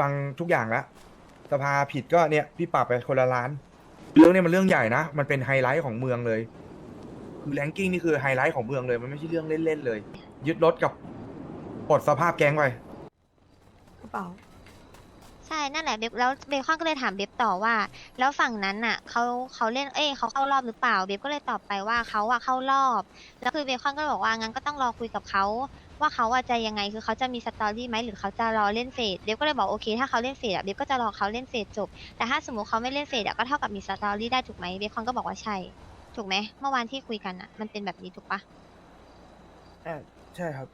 ฟังทุกอย่างแล้วสภาผิดก็เนี่ยพี่ปรับไปคนละล้าน เรื่องเนี้มันเรื่องใหญ่นะ มันเป็นไฮไลท์ของเมืองเลย คือแรงกิ้งนี่คือไฮไลท์ของเมืองเลย มันไม่ใช่เรื่องเล่นๆเลย ยึดรถกับปลดสภาพแก๊งไป กระเป๋า ใช่นั่นแหละเบฟแล้วเบคอนก็เลยถามเบฟต่อว่า แล้วฝั่งนั้นน่ะเขาเขาเล่นเอ้ยเขาเข้ารอบหรือเปล่าเบฟก็เลยตอบไปว่าเขาอะเข้ารอบ แล้วคือเบคอนก็บอกว่างั้นก็ต้องรอคุยกับเขา ว่าเขาอะจะยังไงคือเขาจะมีสตอรี่ไหมหรือเขาจะรอเล่นเฟสเบฟก็เลยบอกโอเค ถ้าเขาเล่นเฟสอะเบฟก็จะรอเขาเล่นเฟสจบ แต่ถ้าสมมติเขาไม่เล่นเฟสอะก็เท่ากับมีสตอรี่ได้ถูกไหมเบคอนก็บอกว่าใช่ ถูกไหมเมื่อวานที่คุยกันอะมันเป็นแบบนี้ถูกปะใช่ครับ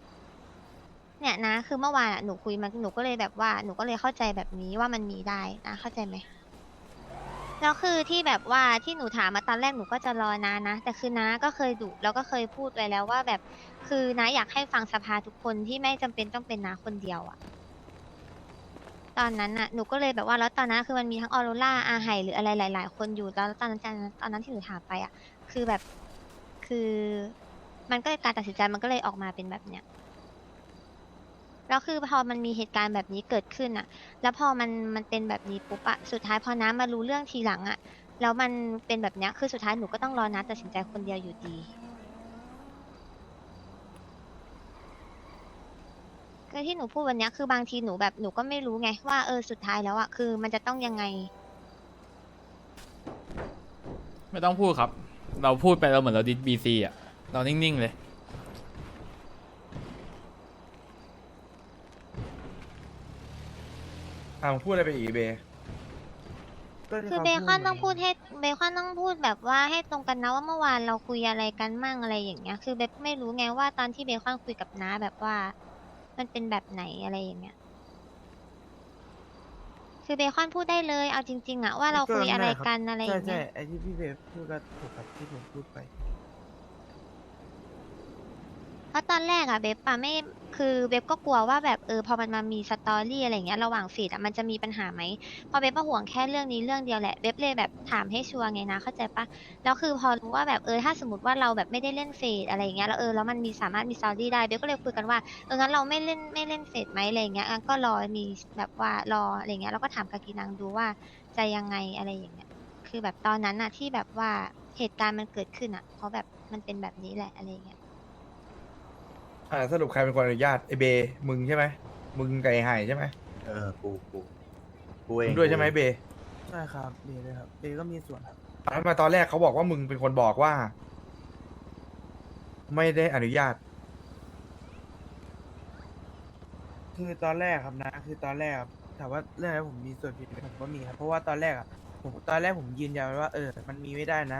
เนี่ยนะ คือเมื่อวานอะหนูคุยมันหนูก็เลยแบบว่าหนูก็เลยเข้าใจแบบนี้ว่ามันมีได้นะเข้าใจไหม แล้วคือที่แบบว่าที่หนูถามมาตอนแรกหนูก็จะรอนะนะ แต่คือน้าก็เคยดุแล้วก็เคยพูดไว้แล้วว่าแบบคือน้าอยากให้ฟังสภาทุกคนที่ไม่จำเป็นต้องเป็นน้าคนเดียวอะตอนนั้นน่ะหนูก็เลยแบบว่าแล้วตอนนั้นคือมันมีทั้งออโรล่าอาไห่หรืออะไรหลาย ๆ คนอยู่แล้วตอนนั้นตอนนั้นที่หนูถามไปอะคือแบบคือ มันก็การตัดสินใจมันก็เลยออกมาเป็นแบบเนี้ย แล้วคือพอมันมีเหตุการณ์แบบนี้เกิดขึ้นอะแล้วพอมันมันเป็นแบบนี้ปุ๊บอะสุดท้ายพอน้ำมารู้เรื่องทีหลังอะแล้วมันเป็นแบบเนี้ยคือสุดท้ายหนูก็ต้องรอน้าตัดสินใจคนเดียวอยู่ดีก็ที่หนูพูดวันเนี้ยคือบางทีหนูแบบหนูก็ไม่รู้ไงว่าเออสุดท้ายแล้วอะคือมันจะต้องยังไง ไม่ต้องพูดครับ เราพูดไปเราเหมือนเราดิสบีซีอะ เรานิ่งๆเลย อ่ามึงพูดอะไรไปอีกเบคือเบคอนต้องพูดให้เบคอนต้องพูดแบบว่าให้ตรงกันนะว่าเมื่อวานเราคุยอะไรกันมั่งอะไรอย่างเงี้ย คือเบคไม่รู้ไงว่าตอนที่เบคอนคุยกับน้าแบบว่า มันเป็นแบบไหนอะไรอย่างเงี้ย คือเบคอนพูดได้เลยเอาจริง ๆอะว่าเราคุยอะไรกันอะไรอย่างใช่เงี้ยไอ้ที่พี่เบฟพูดก็ถูกกับที่ผมพูดไป เพราะตอนแรกอะเบบอะไม่คือเบบก็กลัวว่าแบบเออพอมันมามีสตอรี่อะไรเงี้ยระหว่างฟีดอะมันจะมีปัญหาไหมพอเบบมาห่วงแค่เรื่องนี้เรื่องเดียวแหละเบบเลยแบบถามให้ชัวร์ไงนะเข้าใจปะแล้วคือพอรู้ว่าแบบเออถ้าสมมติว่าเราแบบไม่ได้เล่นเฟดอะไรเงี้ยแล้วเออแล้วมันมีสามารถมีสตอรี่ได้เบบก็เลยคุยกันว่าเอองั้นเราไม่เล่นไม่เล่นเฟดไหมอะไรเงี้ยงั้นก็รอมีแบบว่ารออะไรเงี้ยแล้วก็ถามกากีนังดูว่าจะยังไงอะไรอย่างเงี้ยคือแบบตอนนั้นอะที่แบบว่าเหตุการณ์มันเกิดขึ้นอะเพราะแบบมันเป็นแบบนี้แหละอะไรเงี้ย อ่าสรุปใครเป็นคนอนุญาตไอเบมึงใช่ไหมมึงไก่ไห่ใช่ไหมเออกูกูกูเองมึงด้วยใช่ไหมเบใช่ครับเบฟเลยครับเบฟก็มีส่วนครับตอนนั้นมาตอนแรกเขาบอกว่ามึงเป็นคนบอกว่า ไม่ได้อนุญาต คือตอนแรกครับนะ คือตอนแรกครับถามว่าเรื่องอะไรผมมีส่วนผิดไหมผมก็มีครับ เพราะว่าตอนแรกอะผมตอนแรกผมยืนยันไว้ว่าเออ มันมีไม่ได้นะ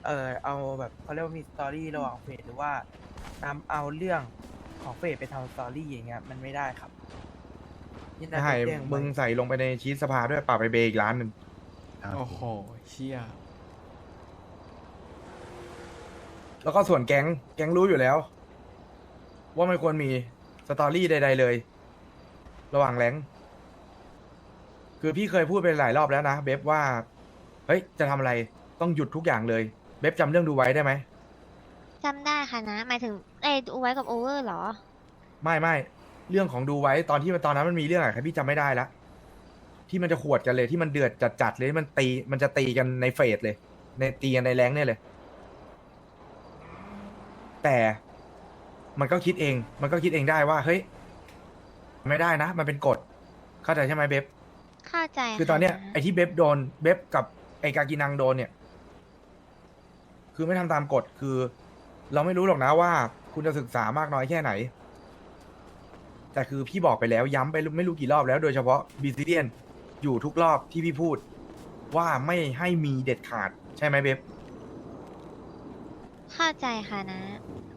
เออเอาแบบเขาเรียกว่ามีสตอรี่ระหว่างเฟสหรือว่า นำเอาเรื่องของเฟสไปทำสตอรี่อย่างเงี้ยมันไม่ได้ครับนี่น่าไห่จะแจ้งมึงไว้ใส่ลงไปในชีตสภาด้วยปรับไปเบอีกล้านหนึ่งครับโอ้โหเชี่ยแล้วก็ส่วนแก๊งแก๊งรู้อยู่แล้ว ว่าไม่ควรมีสตอรี่ใด ๆเลย ระหว่างแรงค์คือพี่เคยพูดไปหลายรอบแล้วนะเบฟว่า เฮ้ย จะทำอะไรต้องหยุดทุกอย่างเลย เบฟจำเรื่องดูไว้ได้ไหม จำได้ค่ะนะหมายถึงไอ้ดูไว้กับโอเวอร์เหรอ ไม่ไม่เรื่องของดูไว้ตอนที่มันตอนนั้นมันมีเรื่องอะไรครับพี่จำไม่ได้ละที่มันจะขวดกันเลยที่มันเดือดจัดๆเลยที่มันตีมันจะตีกันในเฟสเลย ในตีกันในแรงค์เนี่ยเลย แต่มันก็คิดเอง มันก็คิดเองได้ว่า เฮ้ย ไม่ได้นะ มันเป็นกฎเข้าใจใช่ไหมเบบเข้าใจคือตอนเนี้ยะไอ้ที่เบบโดนเบบกับไอ้กากินังโดนเนี่ย คือไม่ทำตามกฎคือ เราไม่รู้หรอกนะว่า คุณจะศึกษามากน้อยแค่ไหน แต่คือพี่บอกไปแล้วย้ำไปไม่รู้กี่รอบแล้วโดยเฉพาะบีซิเดียนอยู่ทุกรอบที่พี่พูด ว่าไม่ให้มีเด็ดขาดใช่ไหมเบบเข้าใจค่ะนะ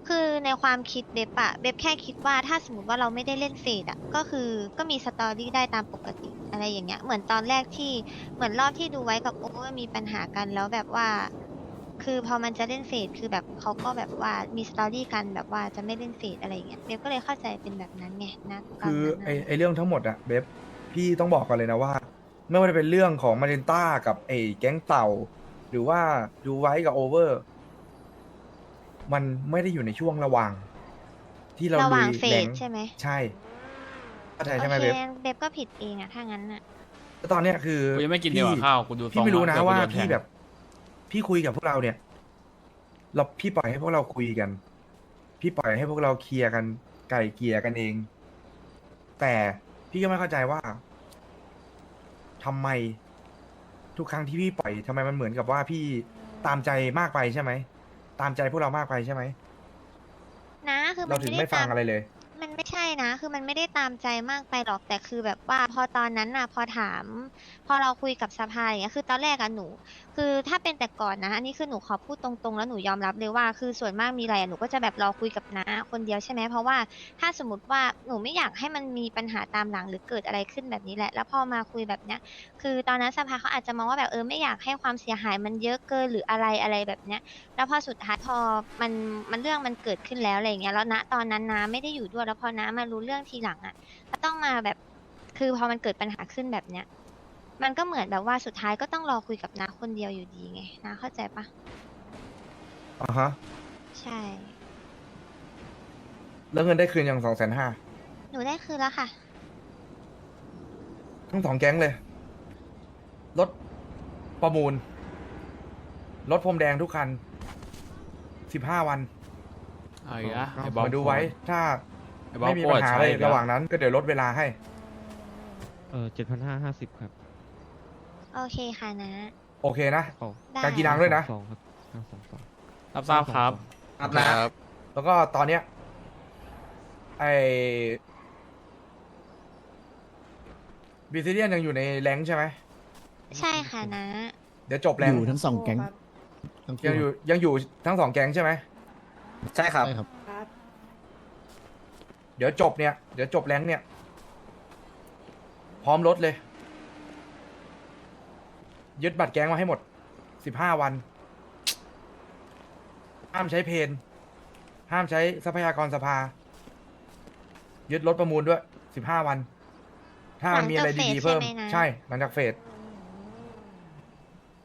คือในความคิดเบบอะเบบแค่คิดว่าถ้าสมมติว่าเราไม่ได้เล่นเฟดอะก็คือก็มีสตอรี่ได้ตามปกติอะไรอย่างเงี้ย เหมือนตอนแรกที่เหมือนรอบที่ดูไว้กับโอเวอร์มีปัญหากันแล้วแบบว่า คือพอมันจะเล่นเฟดคือแบบเขาก็แบบว่ามีสตอรี่กันแบบว่าจะไม่เล่นเฟดอะไรอย่างเงี้ยเบบก็เลยเข้าใจเป็นแบบนั้นไงนะตอนคือนั้นไอ้น่ะ ไอ้เรื่องทั้งหมดอะเบบพี่ต้องบอกก่อนเลยนะว่า ไม่ว่าจะเป็นเรื่องของมาเรนต้ากับไอ้แก๊งเต่า หรือว่าดูไว้กับโอเวอร์ มันไม่ได้อยู่ในช่วงระหว่าง ที่เราระหว่างลุยเฟแรดงใช่ไหมใช่เข้าใจโอใช่ไหมเคเว็บเบบก็ผิดเองอะถ้างั้นอะ แล้วตอนเนี้ยคือกูยังไม่กินดีกว่าข้าวกูดูพี่ไม่รู้นะทรงว่าเดี๋ยกูโดแทพี่ง แบบ พี่คุยกับพวกเราเนี่ย เราพี่ปล่อยให้พวกเราคุยกัน พี่ปล่อยให้พวกเราเคลียร์กัน ไก่เกลียกันเอง แต่พี่ก็ไม่เข้าใจว่าทำไม ทุกครั้งที่พี่ปล่อยทำไมมันเหมือนกับว่าพี่ตามใจมากไปใช่ไหมตามใจพวกเรามากไปใช่ไหม นะ คือมัเรานถึงไม่ได้ไม่ฟังตามอะไรเลยมั นไม่ใช่นะ คือมันไม่ได้ตามใจมากไปหรอกแต่คือแบบว่าพอตอนนั้นน่ะ พอถาม พอเราคุยกับสภาอย่างเงี้ยคือตอนแรกอะหนู คือถ้าเป็นแต่ก่อนนะอันนี้คือหนูขอพูดตรงๆ แล้วหนูยอมรับเลยว่า คือส่วนมากมีอะไรหนูก็จะแบบรอคุยกับน้าคนเดียวใช่ไหมเพราะว่าถ้าสมมติว่าหนูไม่อยากให้มันมีปัญหาตามหลังหรือเกิดอะไรขึ้นแบบนี้แหละ แล้วพอมาคุยแบบเนี้ยคือตอนนั้นสภาเขาอาจจะมองว่าแบบเออไม่อยากให้ความเสียหายมันเยอะเกินหรืออะไรอะไรแบบเนี้ยแล้วพอสุดท้ายพอมันมันเรื่องมันเกิดขึ้นแล้วอะไรอย่างเงี้ยแล้วณตอนนั้นน้าไม่ได้อยู่ด้วยแล้วพอน้ามารู้เรื่องทีหลังอะก็ต้องมาแบบคือพอมันเกิดปัญหาขึ้นแบบเนี้ย มันก็เหมือนแบบว่าสุดท้ายก็ต้องรอคุยกับน้าคนเดียวอยู่ดีไงน้าเข้าใจปะอ่าฮะ ใช่ แล้วเงินได้คืนอย่างสองแสนห้าหนูได้คืนแล้วค่ะ ทั้งสองแก๊งเลย รถประมูล รถพรมแดงทุกคันสิบห้าวัน เอาอีกแล้วไอ้บอลมาดูไว้ถ้า ไอ้บอลไม่มีโคปัตญหาใช้อะไรอีกแล้วระหว่างนั้นก็เดี๋ยวลดเวลาให้ เออเจ็ดพันห้าห้าสิบครับโอเคค่ะนะ โอเคนะเอาได้การกีนังด้วยนะ สองครับห้าสองสองรับทราบครับ ครับนะ แล้วก็ตอนเนี้ยไอบิซิเลียนยังอยู่ในแรงค์ใช่ไหม ใช่ค่ะนะ เดี๋ยวจบแรงค์อยู่ทั้งสองแก๊งทั้งคู่ยังอยู่ยังอยู่ทั้งสองแก๊งใช่ไหม ใช่ครับ ใช่ครับครับ เดี๋ยวจบเนี่ย เดี๋ยวจบแรงค์เนี่ย พร้อมรถเลย ยึดบัตรแก๊งมาให้หมดสิบห้าวัน ห้ามใช้เพน ห้ามใช้ทรัพยากรสภา ยึดรถประมูลด้วยสิบห้าวัน ถ้ามันมีอะไรดีๆเพิ่ม หลังจากเฟสใช่ไหมนะ ใช่ หลังจากเฟส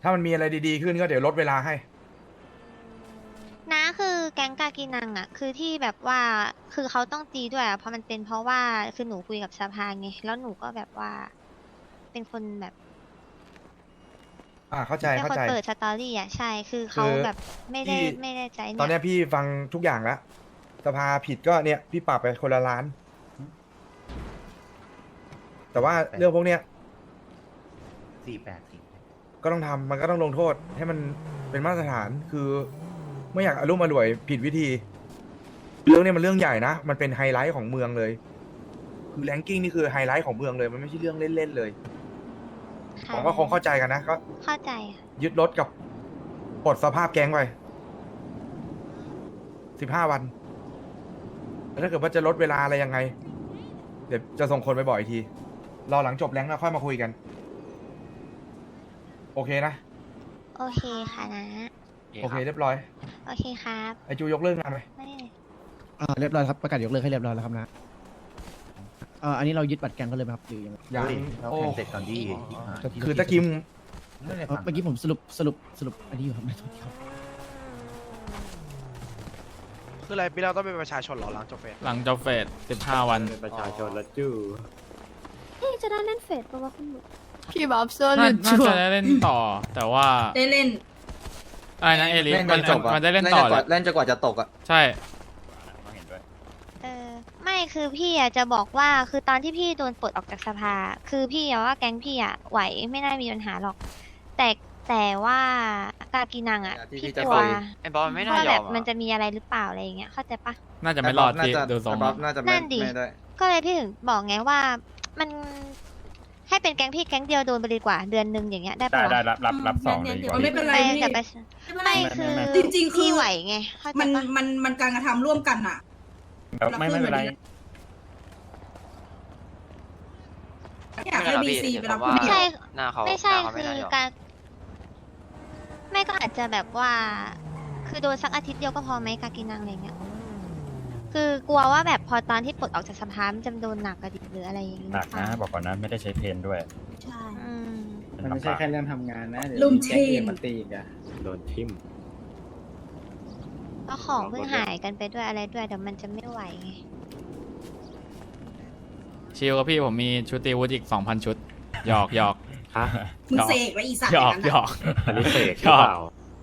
ถ้ามันมีอะไรดีๆขึ้นก็เดี๋ยวลดเวลาให้นะคือแก๊งกากีนังอะ คือที่แบบว่าคือเขาต้องตีด้วยอะเพราะมันเป็นเพราะว่าคือหนูคุยกับสภาไงแล้วหนูก็แบบว่า เป็นคนแบบอ่าเข้าใจเป็นเข้าคนใจ เปิดสตอรี่อะใช่คือเขาคือแบบไม่ได้พี่ ไม่ได้ใจตอนเนี่เนี้ยยพี่ฟังทุกอย่างแล้วสภาผิดก็เนี่ย พี่ปรับไปคนละล้าน แต่ว่าเรื่องพวกเนี้ย สี่แปดสี่ก็ต้องทำมันก็ต้องลงโทษให้มันเป็นมาตรฐานคือ ไม่อยากอารมณ์อร่วยผิดวิธี เรื่องเนี้ยมันเรื่องใหญ่นะ มันเป็นไฮไลท์ของเมืองเลย คือแรงกิ้งนี่คือไฮไลท์ของเมืองเลย มันไม่ใช่เรื่องเล่นๆเลยผค่ะมก็คงเข้าใจกันนะก็เข้าใจค่ะยึดรถกับปลดสภาพแก๊งไปสิบห้าวันแล้วถ้าเกิดว่าจะลดเวลาอะไรยังไง เดี๋ยวจะส่งคนไปบอกอีกที รอหลังจบแรงค์แล้วค่อยมาคุยกัน โอเคนะ โอเคค่ะนะ โอเคเรียบร้อยโอเคครับ ไอจูยกเลิกงานไปไม่อ่าเรียบร้อยครับประกาศยกเลิกให้เรียบร้อยแล้วครับนะเอ่ออันนี้เรายึดบัตรแก๊งกันเลยไหมครับหรือยังไงยังเราโอ้แข่งเสร็จก่อนดีคือตะกิมไม่ได้เอ่อฟังเมื่อกี้ผมสรุปสรุปสรุปอันนี้อยู่ครับไม่โทษทีครับคืออะไรพี่เราต้องเป็นประชาชนเหรอหลังจบเฟสหลังจบเฟสสิบห้าวันประชาชนละจู้พี่จะได้เล่นเฟสปะวะคุณหนูพี่บ๊อบโซนน่าหลุดน่าชัวจะร์ได้เล่นต่อ แต่ว่าได้เล่น อะไรนะเอลิเล่นจมันนจบอะมันได้เล่นต่อเลยเล่นจนกว่าจะตกอะใช่เออไม่คือพี่อะจะบอกว่าคือตอนที่พี่โดนปลดออกจากสภา คือพี่อะว่าแก๊งพี่อะไหวไม่น่ามีปัญหาหรอก แต่แต่ว่ากากีนังอะที่พี่พี่จะกลัวคุยไอ้บอลไม่น่าว่ายอแบมบอะมันจะมีอะไรหรือเปล่าอะไรอย่างเงี้ยเข้าใจปะ น่าจะไม่รอดที่ดูทรงบ๊อบอะน่าจะนั่ไม่นดิ ไม่ได้ ก็เลยพี่ถึงบอกไงว่ามัน ให้เป็นแก๊งพี่แก๊งเดียวโดนไปดีกว่า เดือนหนึ่งอย่างเงี้ยได้ปะวะรับรับรับสองเลยดีกว่าไม่เป็นไร ไปพี่แต่ไปไม่เป็นไรไม่คือจริงๆคือ พี่ไหวไงเข้าใจมันปะมันมันการกระทำร่วมกันอะไม่ไม่เป็นไร อยากให้บีซีไปรับผมว่าผู้เดีไม่ยว ใช่ หน้าเขาไม่ใช่หน้าเขาคืไม่อน่ายอม การไม่ก็อาจจะแบบว่า คือโดนสักอาทิตย์เดียวก็พอไหมกากินังอะไรเงี้ย คือกลัวว่าแบบพอตอนที่ปลดออกจากสภามันจะโดนหนักกระดิหรืออะไรอย่างงี้หนักนะหรือเปล่าบอกก่อนนะไม่ได้ใช้เพนด้วยใช่อืมมันไม่ใช่แค่เรื่องทำงานนะลุมทีมมันตีอีกอะโดนทิมก็ของเพิ่งหายกันไปด้วยอะไรด้วยเดี๋ยวมันจะไม่ไหวไงชชิลครับพี่ผมมีชุดตีวุฒิอีกสองพันชุด หยอกหยอกฮะมึงเสกไว้อีสัตว์หยออกย่างนั้นหยอะอกอันนี้เสกหรือเปล่า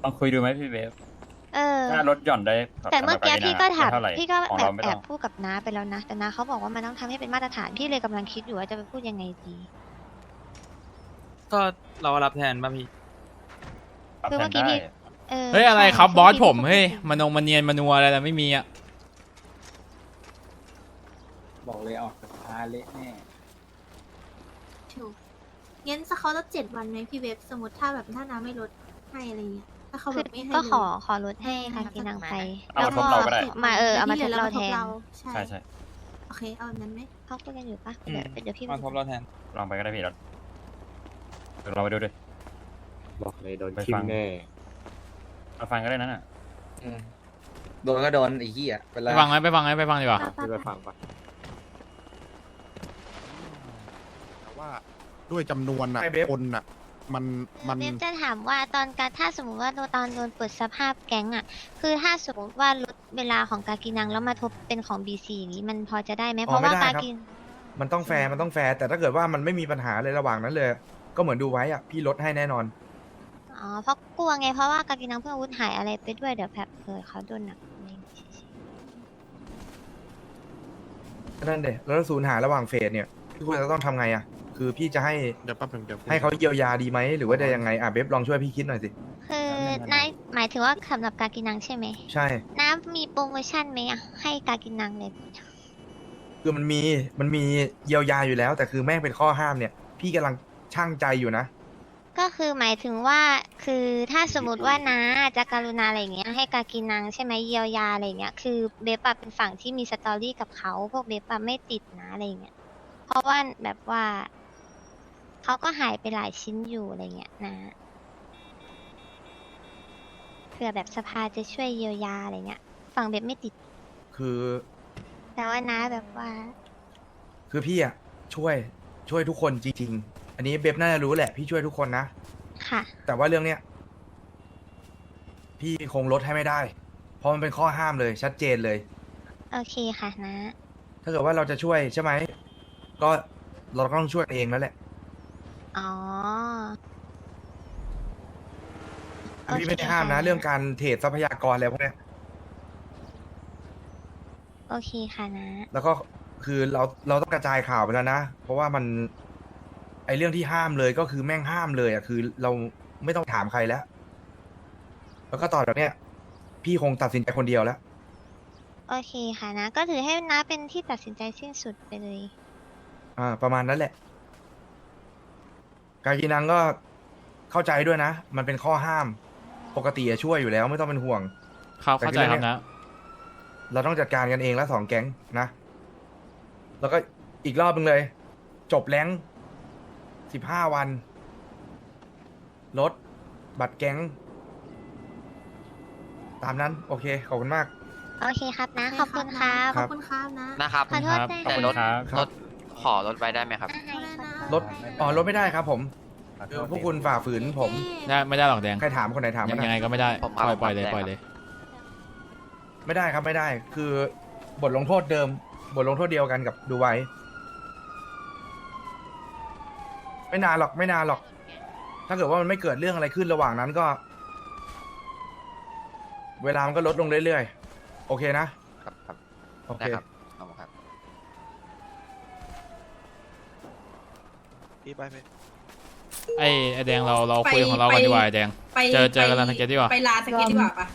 ต้องคุยดูไหมพี่เบฟ เออ ถ้าลดหย่อนได้แต่เมื่อกี้สำหรับพี่ก็ถามเท่าไหร่พี่ก็ของแอเราบไม่แอต้อบงพูดกับน้าไปแล้วนะ แต่น้าเขาบอกว่ามันต้องทำให้เป็นมาตรฐานพี่เลยกำลังคิดอยู่ว่าจะไปพูดยังไงดี ก็เรารับแทนป่ะพี่ ปรับคือแทเมื่อกี้นได้พี่เออเฮ้ยอะไรใช่ครับบอสพี่ผมพูดเฮ้ยผิดมานงมาเนียนมานัวอะไรแต่ไม่มีอะบอกเลยออกสภาเละแน่ ถูกงั้นสเขาลดเจ็ดวันไหมพี่เว็บสมมติถ้าแบบถ้าน้าไม่ลดให้อะไรเงี้ย ถ้าเขาแบคือบไม่ให้ก็เลยขอขอลดให้คากินังไปเอาแล้วมาทบเราก็ได้ มาเออเอามาทที่บหลืเราแทนใช่ใช่ใช่โอเคเอาแบบนั้นไหมเขาคุยกันอยู่ปะเดี๋ยวเดี๋ยวพี่มาทบเราแทนลองไปก็ได้พี่รถเดี๋ยวเราไปดูดิบอกเลยโดนไปทิมฟังแน่มาฟังก็ได้นั่นอะโดนก็โดนไอ้เหี้ยเป็นไปไรฟังไหมไปฟังไหมไปฟังดีกว่าพี่ไปฟังปะแต่ว่าด้วยจำนวนน่ะไอ้เบฟคนน่ะ มันมันเบฟจะถามว่าตอนการถ้าสมมติว่าตอนโดนเปิดสภาพแก๊งอะ คือถ้าสมมติว่าลดเวลาของกากินังแล้วมาทบเป็นของบีซีนี้มันพอจะได้ไหมอ๋อเพราะว่าไม่ได้กาครับกิน มันต้องแฟร์มันต้องแฟร์แต่ถ้าเกิดว่ามันไม่มีปัญหาเลยระหว่างนั้นเลย ก็เหมือนดูไว้อะพี่ลดให้แน่นอนอ๋อเพราะกลัวไงเพราะว่ากากินังเพิ่งอาวุธหายอะไรไปด้วยเดี๋ยวแบบเผื่อเขาโดนหนักอะไรอย่างงี้นั่นเด็แล้วศูนย์หายระหว่างเฟสเนี่ยพี่ควรจะต้องทำไงอะ คือพี่จะให้เดี๋ยวแป๊บนึงเดี๋ยวให้เขาเยียวยาดีไหมหรือว่าจะยังไงอะเบฟลองช่วยพี่คิดหน่อยสิคือนายหมายถึงว่าสำหรับกากินังใช่ไหมใช่ น้ำมีโปรโมชั่นไหมอะให้กากินังเลยคือมันมีมันมีเยียวยาอยู่แล้ว แต่คือแม่งเป็นข้อห้ามเนี่ย พี่กำลังช่างใจอยู่นะ ก็คือหมายถึงว่าคือถ้าสมมติว่าน้าจะการุณาอะไรอย่างเงี้ยให้กากินังใช่ไหมเยียวยาอะไรอย่างเงี้ยคือเบฟอะเป็นฝั่งที่มีสตอรี่กับเขาพวกเบฟอะไม่ติดนะอะไรอย่างเงี้ยเพราะว่าแบบว่า เขาก็หายไปหลายชิ้นอยู่อะไรเงี้ยนะเผื่อแบบสภาจะช่วยเยียวยาอะไรเงี้ย ฝั่งเบฟไม่ติด คือแต่ว่าน้าแบบว่าคือพี่อะช่วยช่วยทุกคนจริงๆ อันนี้เบฟน่าจะรู้แหละพี่ช่วยทุกคนนะ ค่ะ แต่ว่าเรื่องเนี้ยพี่คงลดให้ไม่ได้ เพราะมันเป็นข้อห้ามเลยชัดเจนเลย โอเคค่ะนะ ถ้าเกิดว่าเราจะช่วยใช่ไหม ก็เราก็ต้องช่วยเองแล้วแหละ อ๋อพี่ไม่ได้ห้ามนะ เรื่องการเทรดทรัพยากรอะไรพวกเนี้ย โอเคค่ะนะ แล้วก็คือเราเราต้องกระจายข่าวไปแล้วนะ เพราะว่ามัน ไอเรื่องที่ห้ามเลยก็คือแม่งห้ามเลยอะคือเราไม่ต้องถามใครแล้ว แล้วก็ต่อจากเนี้ย พี่คงตัดสินใจคนเดียวแล้ว โอเคค่ะนะ ก็ถือให้น้าเป็นที่ตัดสินใจสิ้นสุดไปเลย อ่า ประมาณนั้นแหละ การกินังก็เข้าใจด้วยนะ มันเป็นข้อห้าม ปกติอะช่วยอยู่แล้วไม่ต้องเป็นห่วง ครับเข้าใจครับนะ เราต้องจัดการกันเองแล้วสองแก๊งนะ แล้วก็อีกรอบนึงเลย จบแรงสิบห้าวันลดบัตรแก๊ง ตามนั้น โอเค ขอบคุณมาก โอเคครับนะ ขอบคุณครับ ขอบคุณครับนะ นะครับ ขอโทษด้วย ขอบคุณครับครับขอลดไว้ได้ไหมครับ ลดอ๋อลดไม่ได้ครับผมคือพวกคุณฝ่าฝืนผมได้ไม่ได้หรอกแดงใครถามคนไหนถามยักังนยังไงนะก็ไม่ได้ผมปล่อยเอาปล่อยเลยผมปล่อยเลย ไม่ได้ครับไม่ได้ คือบทลงโทษเดิม บทลงโทษเดียวกันกับดูไว้ไม่นานหรอกไม่นานหรอก ถ้าเกิดว่ามันไม่เกิดเรื่องอะไรขึ้นระหว่างนั้นก็ เวลามันก็ลดลงเรื่อยๆ โอเคนะครับครับ โอเค นะครับขอบคุณครับ พี่ไปไปไอ้ไอ้แดงเราเราคุยของเรากันดีกว่าไอ้แดง ไปเจอเจอกันร้านสเก็ตดีกว่า ไปลานสเก็ตดีกว่าปะ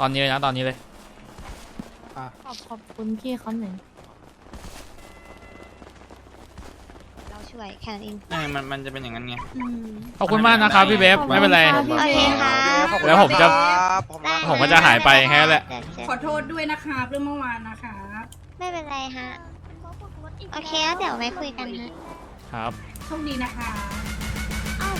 ตอนนี้เลยนะตอนนี้เลย ขอบขอบคุณพี่เขาหน่อยเราช่วยแค่นั้นเองมันมันจะเป็นอย่างนั้นไง อืม ขอบคุณมากนะครับพี่เบฟไม่เป็นไรโอเคค่ะแล้วผมจะผมได้ ผมก็จะหายไปแค่นั้นแหละเดี๋ยวเจอขอโทษด้วยนะครับเรื่องเมื่อวานนะครับ ไม่เป็นไรฮะ โอเคแล้วเดี๋ยวไว้คุยกันฮะ ครับโชคดีนะคะอ้าว